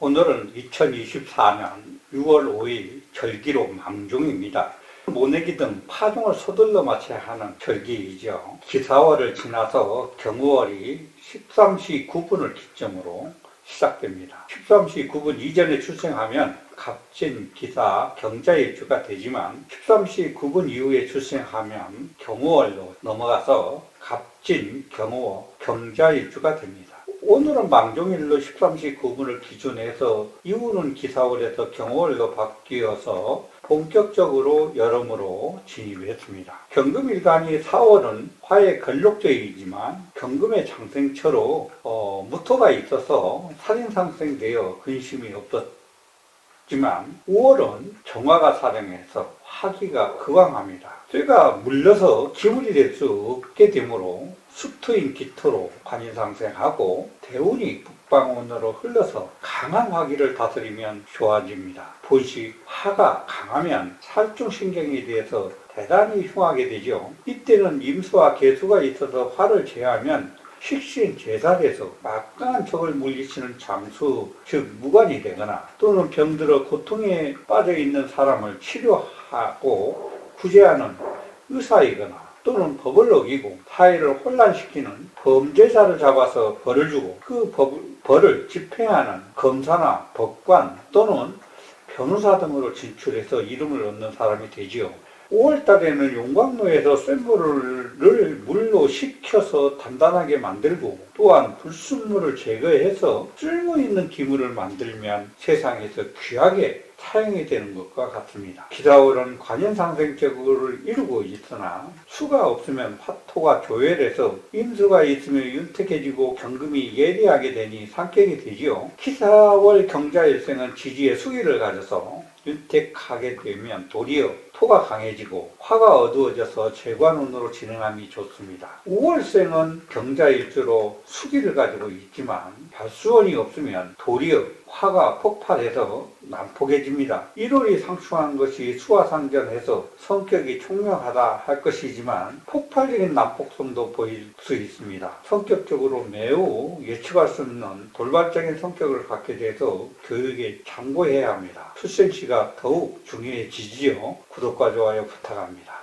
오늘은 2024년 6월 5일 절기로 망종입니다. 모내기 등 파종을 서둘러 마쳐야 하는 절기이죠. 기사월을 지나서 경우월이 13시 9분을 기점으로 시작됩니다. 13시 9분 이전에 출생하면 갑진, 기사, 경자일주가 되지만 13시 9분 이후에 출생하면 경우월로 넘어가서 갑진, 경우, 경자일주가 됩니다. 오늘은 망종일로 13시 9분을 기준해서 이후는 기사월에서 경월로 바뀌어서 본격적으로 여름으로 진입했습니다. 경금일간이 4월은 화의 근록적이지만 경금의 장생처로 어, 무토가 있어서 살인상생되어 근심이 없었 지만 5월은 정화가 사령해서 화기가 극왕합니다. 쇠가 물려서 기물이 될 수 없게 되므로 수토인 기토로 관인상생하고 대운이 북방원으로 흘러서 강한 화기를 다스리면 좋아집니다. 본식 화가 강하면 살중신경에 대해서 대단히 흉하게 되죠. 이때는 임수와 개수가 있어서 화를 제하면 식신 제살에서 막강한 적을 물리치는 잠수, 즉 무관이 되거나 또는 병들어 고통에 빠져 있는 사람을 치료하고 구제하는 의사이거나 또는 법을 어기고 사회를 혼란시키는 범죄자를 잡아서 벌을 주고 그 법, 벌을 집행하는 검사나 법관 또는 변호사 등으로 진출해서 이름을 얻는 사람이 되지요. 5월 달에는 용광로에서 쇳물을 물로 식혀서 단단하게 만들고 또한 불순물을 제거해서 쓸모 있는 기물을 만들면 세상에서 귀하게 사용이 되는 것과 같습니다. 기사월은 관연상생적을 이루고 있으나 수가 없으면 화토가 조열해서 임수가 있으면 윤택해지고 경금이 예리하게 되니 상격이 되지요. 기사월 경자일생은 지지의 수기를 가져서 윤택하게 되면 도리어 토가 강해지고 화가 어두워져서 재관운으로 진행함이 좋습니다. 5월생은 경자일주로 수기를 가지고 있지만 발수원이 없으면 도리어 화가 폭발해서 난폭해집니다. 1월이 상충한 것이 수화상전해서 성격이 총명하다 할 것이지만 폭 발적인 난폭성도 보일 수 있습니다. 성격적으로 매우 예측할 수 없는 돌발적인 성격을 갖게 돼서 교육에 참고해야 합니다. 출생시가 더욱 중요해지지요. 구독과 좋아요 부탁합니다.